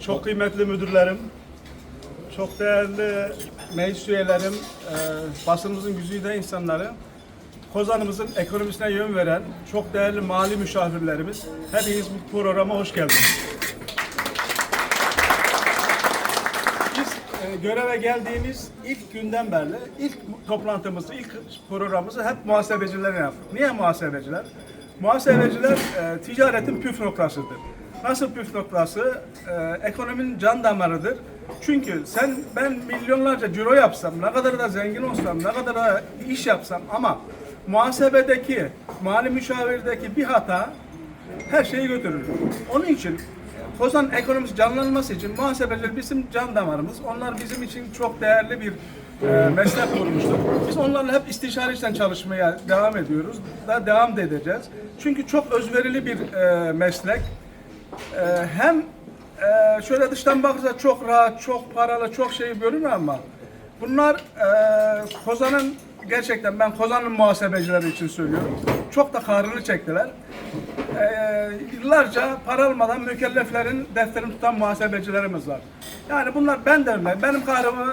Çok kıymetli müdürlerim, çok değerli meclis üyelerim, e, basınımızın güzide insanları, Kozan'ımızın ekonomisine yön veren çok değerli mali müşavirlerimiz, hepiniz bu programa hoş geldiniz. Biz e, göreve geldiğimiz ilk günden beri, ilk toplantımızı, ilk programımızı hep muhasebecilerle yaptık. Niye muhasebeciler? Muhasebeciler e, ticaretin püf noktasıdır. Nasıl püf noktası? E, ekonominin can damarıdır. Çünkü sen ben milyonlarca ciro yapsam, ne kadar da zengin olsam, ne kadar da iş yapsam ama muhasebedeki, mali müşavirdeki bir hata her şeyi götürür. Onun için Kozan ekonomisi canlanması için muhasebeciler bizim can damarımız. Onlar bizim için çok değerli bir e, meslek kurmuştur. Biz onlarla hep istişare işten çalışmaya devam ediyoruz. Da devam da edeceğiz. Çünkü çok özverili bir e, meslek. E, hem e, şöyle dıştan bakınca çok rahat, çok paralı, çok şey görünüyor ama bunlar e, Kozan'ın gerçekten ben Kozan'ın muhasebecileri için söylüyorum. Çok da kahrını çektiler. Ee, yıllarca para almadan mükelleflerin defterini tutan muhasebecilerimiz var. Yani bunlar ben de öyle. Benim kahrımı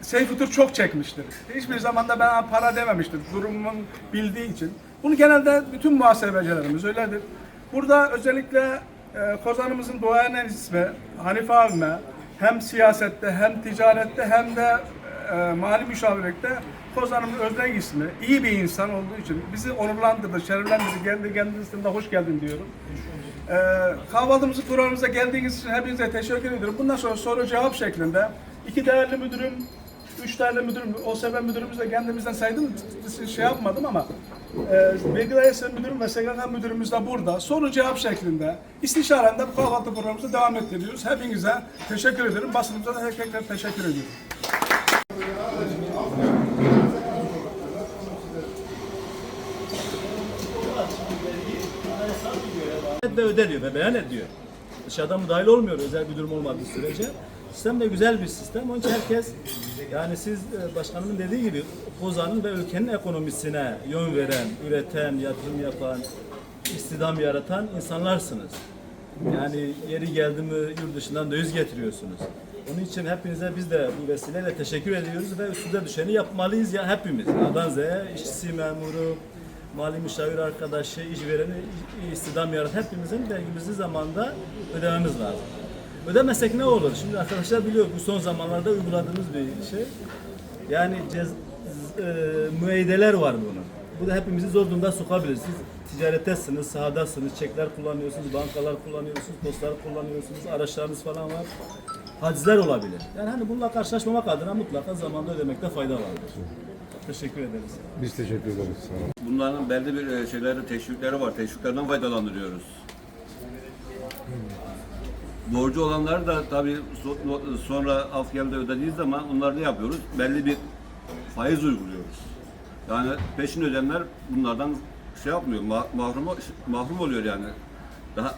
Seyfi Tur çok çekmiştir. Hiçbir zaman da ben para dememiştir. Durumumun bildiği için. Bunu genelde bütün muhasebecilerimiz öyledir. Burada özellikle e, Kozan'ımızın duayen ismi Hanife abime hem siyasette hem ticarette hem de e, mali müşavirlikte Kozan'ın özden ismi, iyi bir insan olduğu için bizi onurlandırdı, şereflendirdi. Kendi kendisine hoş geldin diyorum. E, kahvaltımızı programımıza geldiğiniz için hepinize teşekkür ediyorum. Bundan sonra soru cevap şeklinde iki değerli müdürüm, üç değerli müdürüm, o seven müdürümüz de kendimizden saydım, şey yapmadım ama e, Bilgi müdürüm ve SGK müdürümüz de burada. Soru cevap şeklinde istişarende bu kahvaltı programımızı devam ettiriyoruz. Hepinize teşekkür ederim. Basınımıza da tekrar teşekkür ediyorum. Ve ödeniyor ve beyan ediyor. Dışarıdan müdahil olmuyor özel bir durum olmadığı sürece. Sistem de güzel bir sistem. Onun için herkes yani siz e, başkanımın dediği gibi Kozan'ın ve ülkenin ekonomisine yön veren, üreten, yatırım yapan, istihdam yaratan insanlarsınız. Yani yeri geldi mi yurt dışından döviz getiriyorsunuz. Onun için hepinize biz de bu vesileyle teşekkür ediyoruz ve üstüne düşeni yapmalıyız ya hepimiz. A'dan Z'ye işçisi, memuru, mali müşavir arkadaşı, işvereni, istihdam yaratan hepimizin belgimizi zamanda ödememiz lazım. Ödemesek ne olur? Şimdi arkadaşlar biliyor bu son zamanlarda uyguladığımız bir şey. Yani cez, e, müeyyideler var bunun. Bu da hepimizi zor durumda sokabilir. Siz ticarettesiniz, sahadasınız, çekler kullanıyorsunuz, bankalar kullanıyorsunuz, postlar kullanıyorsunuz, araçlarınız falan var. Hacizler olabilir. Yani hani bununla karşılaşmamak adına mutlaka zamanda ödemekte fayda vardır. Teşekkür ederiz. Biz teşekkür ederiz. Sağ olun. Bunların belli bir e, şeyleri, teşvikleri var. Teşviklerden faydalandırıyoruz. Borcu olanlar da tabii so- sonra af geldi ödediği zaman onları ne yapıyoruz? Belli bir faiz uyguluyoruz. Yani peşin ödenler bunlardan şey yapmıyor, ma- mahrum mahrum oluyor yani. Daha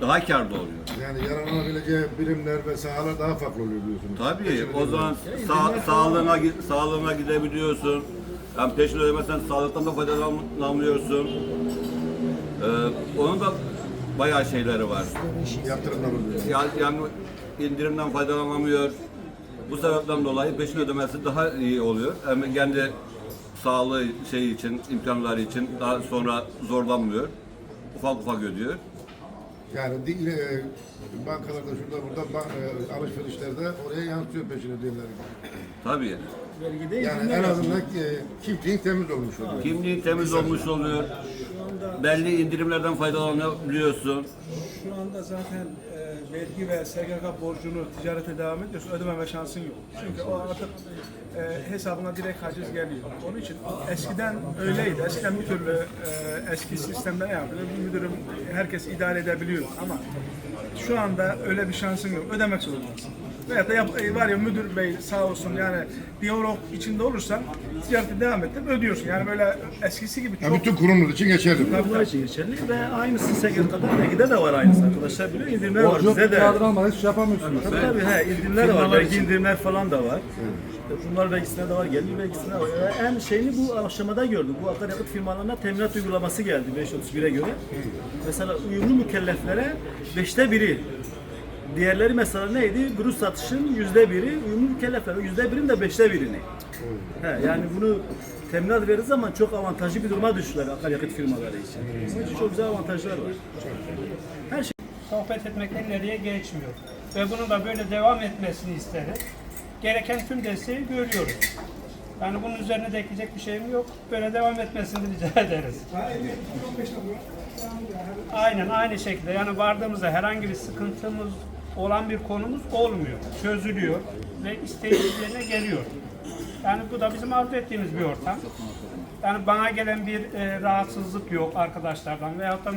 daha kârda oluyor. Yani yararlanabileceği birimler ve sahalar daha farklı oluyor diyorsunuz. Tabii o zaman sağ, sağlığına gi- sağlığına gidebiliyorsun. Yani peşin ödemezsen sağlıktan da faydalanamıyorsun. Ee, onun da bayağı şeyleri var. Yatırımlar oluyor. Yani, yani indirimden faydalanamıyor. Bu sebepten dolayı peşin ödemesi daha iyi oluyor. Hem kendi sağlığı şey için, imkanları için daha sonra zorlanmıyor. Ufak ufak ödüyor. Yani di- e, bankalarda şurada burada ba- e, alışverişlerde oraya yansıyor peşin ödeyenler. Tabii. Vergide Yani en azından e, kimliğin temiz olmuş oluyor. Kimliğin temiz olmuş oluyor. Belli indirimlerden faydalanabiliyorsun. Şu anda zaten vergi ve SGK borcunu ticarete devam ediyorsun, ödememe şansın yok. Çünkü o artık e, hesabına direkt haciz geliyor. Onun için eskiden öyleydi. Eskiden bir türlü e, eski sistemde ne yapıyordu? Bir müdürüm herkes idare edebiliyor ama şu anda öyle bir şansın yok. Ödemek zorundasın. Veya da yap, e, var ya müdür bey sağ olsun yani diyalog içinde olursan ticareti devam ettirip ödüyorsun. Yani böyle eskisi gibi Ya çok bütün kurumlar için geçerli. Bunlar için geçerli ve aynısı SGK'da belki de var aynısı arkadaşlar biliyor. İndirimler var bize de. Kağıdını almadan hiç şey yapamıyorsunuz. Tabii tabii he, indirimler de var. Belki indirimler falan da var. Bunlar belgisine de var, gelir belgisine de var. Ee, En şeyini bu aşamada gördük. Bu akaryakıt firmalarına teminat uygulaması geldi 531'e göre. Mesela uyumlu mükelleflere beşte biri. Diğerleri mesela neydi? Brüt satışın yüzde biri, uyumlu mükellefler. Yüzde birin de beşte birini. He, yani bunu teminat verdiği zaman çok avantajlı bir duruma düştüler akaryakıt firmaları için. Bunun için çok güzel avantajlar var. Her şey sohbet etmekten ileriye geçmiyor. Ve bunun da böyle devam etmesini isteriz. Gereken tüm desteği görüyoruz. Yani bunun üzerine de ekleyecek bir şeyim yok. Böyle devam etmesini rica ederiz. Aynen aynı şekilde yani vardığımızda herhangi bir sıkıntımız olan bir konumuz olmuyor. Çözülüyor ve isteğimiz yerine geliyor. Yani bu da bizim arzu ettiğimiz bir ortam. Yani bana gelen bir e, rahatsızlık yok arkadaşlardan veyahut da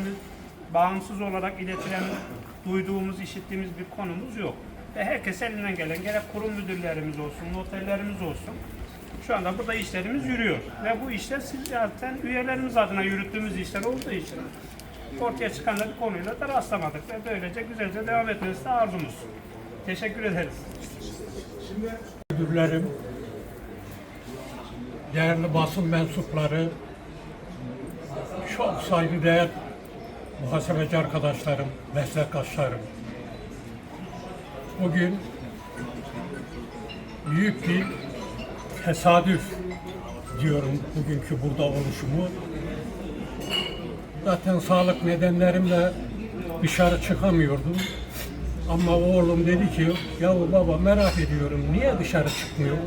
bağımsız olarak iletilen, duyduğumuz, işittiğimiz bir konumuz yok. Ve herkes elinden gelen gerek kurum müdürlerimiz olsun, noterlerimiz olsun. Şu anda burada işlerimiz yürüyor. Ve bu işler siz zaten üyelerimiz adına yürüttüğümüz işler olduğu için ortaya çıkan da bir konuyla da rastlamadık. Ve böylece güzelce devam etmesi de arzumuz. Teşekkür ederiz. müdürlerim, değerli basın mensupları, çok saygıdeğer muhasebeci arkadaşlarım, meslektaşlarım. Bugün büyük bir tesadüf diyorum bugünkü burada oluşumu. Zaten sağlık nedenlerimle dışarı çıkamıyordum. Ama oğlum dedi ki, yahu baba merak ediyorum niye dışarı çıkmıyor?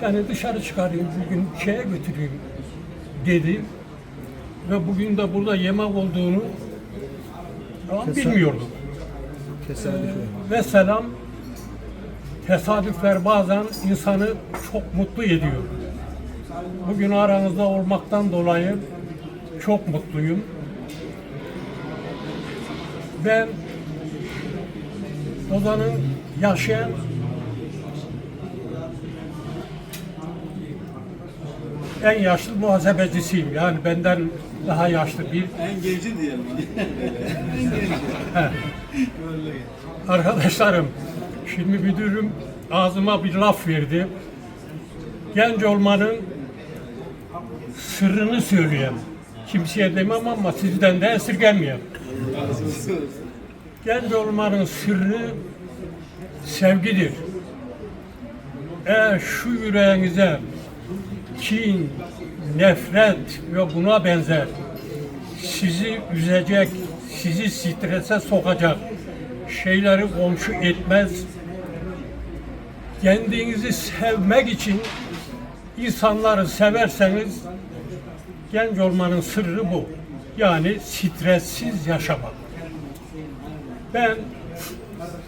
Seni dışarı çıkarayım bugün şeye götüreyim dedi. Ve bugün de burada yemek olduğunu ben bilmiyordum. Ee, ve selam tesadüfler bazen insanı çok mutlu ediyor. Bugün aranızda olmaktan dolayı çok mutluyum. Ben Ozan'ın yaşayan en yaşlı muhasebecisiyim. Yani benden daha yaşlı bir en genci diyelim. arkadaşlarım. Şimdi müdürüm ağzıma bir laf verdi. Genç olmanın sırrını söyleyeyim. Kimseye demem ama sizden de esirgemeyeyim. Genç olmanın sırrı sevgidir. Eğer şu yüreğinize kin, nefret ve buna benzer sizi üzecek, sizi strese sokacak şeyleri komşu etmez. Kendinizi sevmek için insanları severseniz genç olmanın sırrı bu. Yani stressiz yaşamak. Ben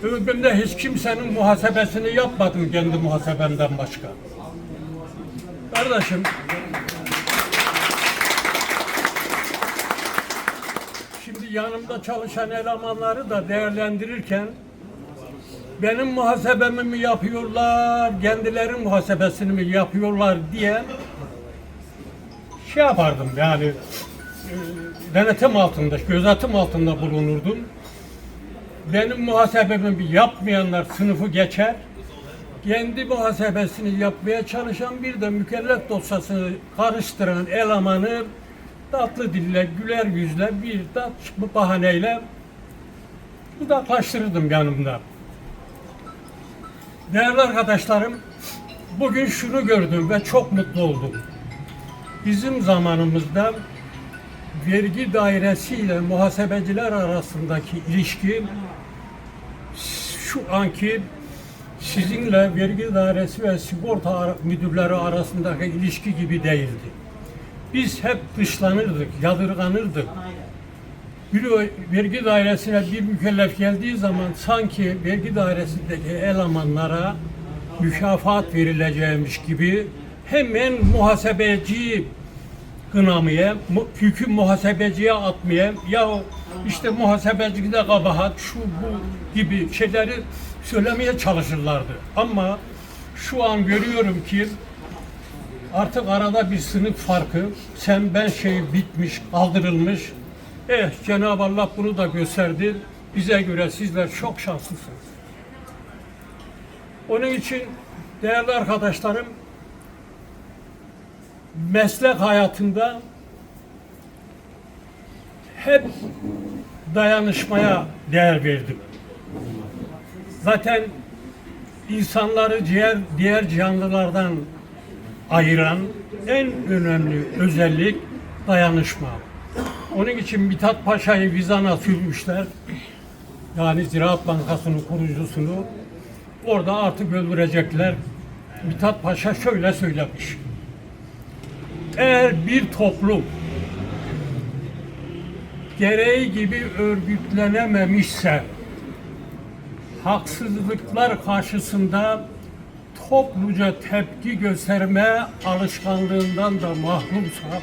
ömrümde hiç kimsenin muhasebesini yapmadım kendi muhasebemden başka. Kardeşim Şimdi yanımda çalışan elemanları da değerlendirirken benim muhasebemi mi yapıyorlar, kendileri muhasebesini mi yapıyorlar diye şey yapardım yani e, denetim altında, gözetim altında bulunurdum. Benim muhasebemi yapmayanlar sınıfı geçer, kendi muhasebesini yapmaya çalışan bir de mükellef dosyasını karıştıran elemanı tatlı dille, güler yüzle bir de bahaneyle uzaklaştırırdım yanımda. Değerli arkadaşlarım, bugün şunu gördüm ve çok mutlu oldum. Bizim zamanımızda vergi dairesiyle muhasebeciler arasındaki ilişki şu anki sizinle vergi dairesi ve sigorta müdürleri arasındaki ilişki gibi değildi. Biz hep dışlanırdık, yadırganırdık. Bir vergi dairesine bir mükellef geldiği zaman sanki vergi dairesindeki elemanlara mükafat verileceğimiş gibi hemen muhasebeci kınamaya, yükü muhasebeciye atmaya, ya işte muhasebecide kabahat, şu bu gibi şeyleri söylemeye çalışırlardı. Ama şu an görüyorum ki artık arada bir sınıf farkı, sen ben şey bitmiş, kaldırılmış. Eh Cenab-ı Allah bunu da gösterdi. Bize göre sizler çok şanslısınız. Onun için değerli arkadaşlarım, meslek hayatında hep dayanışmaya değer verdim. Zaten insanları diğer diğer canlılardan ayıran en önemli özellik dayanışma. Onun için Mithat Paşa'yı Vizan'a sürmüşler. Yani Ziraat Bankası'nın kurucusunu orada artık öldürecekler. Mithat Paşa şöyle söylemiş. Eğer bir toplum gereği gibi örgütlenememişse haksızlıklar karşısında topluca tepki gösterme alışkanlığından da mahrumsa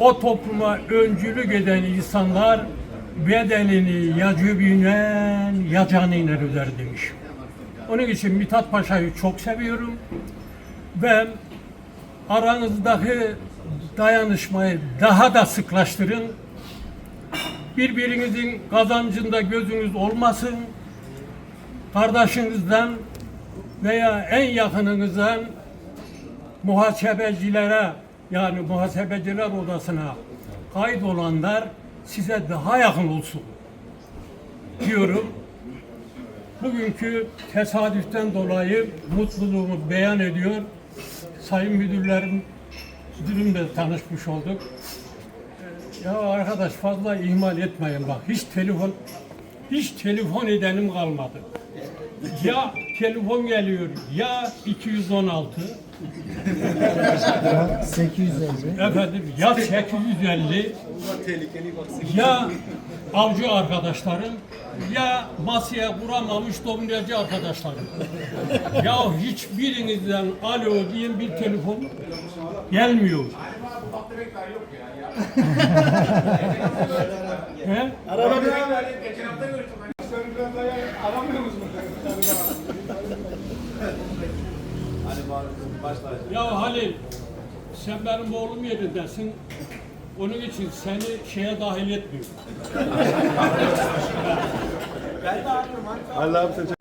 o topluma öncülük eden insanlar bedelini ya cübinen ya canıyla öder demiş. Onun için Mithat Paşa'yı çok seviyorum ve aranızdaki dayanışmayı daha da sıklaştırın. Birbirinizin kazancında gözünüz olmasın. Kardeşinizden veya en yakınınızdan muhasebecilere yani muhasebeciler odasına kaydolanlar size daha yakın olsun diyorum. Bugünkü tesadüften dolayı mutluluğumu beyan ediyor. Sayın müdürlerim, müdürümle tanışmış olduk. Ya arkadaş fazla ihmal etmeyin bak. Hiç telefon hiç telefon edenim kalmadı. Ya telefon geliyor ya 216 850. efendim ya 850 ya avcı arkadaşlarım ya masaya kuramamış dominocu arkadaşlarım. ya hiçbirinizden alo diyen bir telefon gelmiyor. He? Ya Halil, sen benim oğlum yerindesin. Onun için seni şeye dahil etmiyorum. Allah abi sen